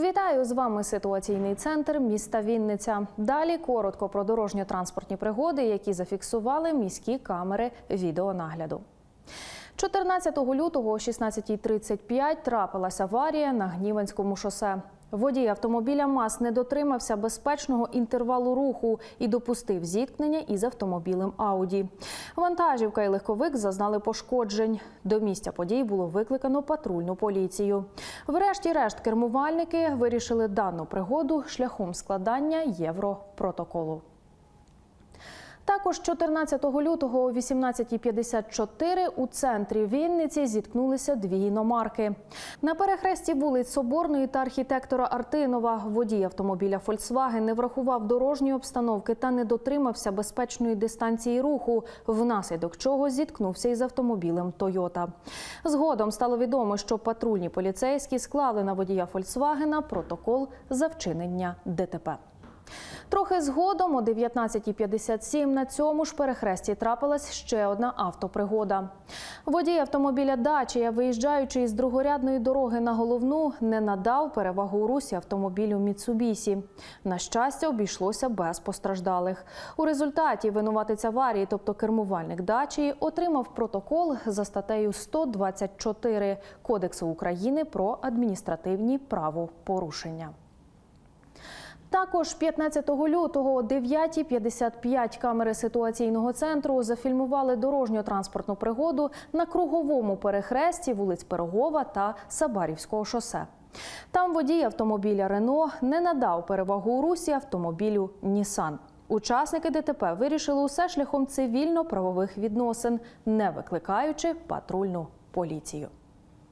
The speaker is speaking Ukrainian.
Вітаю з вами ситуаційний центр міста Вінниця. Далі коротко про дорожньо-транспортні пригоди, які зафіксували міські камери відеонагляду. 14 лютого о 16.35 трапилася аварія на Гніванському шосе. Водій автомобіля МАЗ не дотримався безпечного інтервалу руху і допустив зіткнення із автомобілем Ауді. Вантажівка і легковик зазнали пошкоджень. До місця подій було викликано патрульну поліцію. Врешті-решт кермувальники вирішили дану пригоду шляхом складання європротоколу. Також 14 лютого о 18.54 у центрі Вінниці зіткнулися дві іномарки. На перехресті вулиць Соборної та архітектора Артинова водій автомобіля Volkswagen не врахував дорожньої обстановки та не дотримався безпечної дистанції руху, внаслідок чого зіткнувся із автомобілем Toyota. Згодом стало відомо, що патрульні поліцейські склали на водія Volkswagen протокол за вчинення ДТП. Трохи згодом о 19.57 на цьому ж перехресті трапилась ще одна автопригода. Водій автомобіля Дачія, виїжджаючи із другорядної дороги на головну, не надав перевагу русі автомобілю Міцубісі. На щастя, обійшлося без постраждалих. У результаті винуватець аварії, тобто кермувальник Дачії, отримав протокол за статтею 124 Кодексу України про адміністративні правопорушення. Також 15 лютого о 9.55 камери ситуаційного центру зафільмували дорожньо-транспортну пригоду на круговому перехресті вулиць Пирогова та Сабарівського шосе. Там водій автомобіля Рено не надав перевагу у русі автомобілю Нісан. Учасники ДТП вирішили усе шляхом цивільно-правових відносин, не викликаючи патрульну поліцію.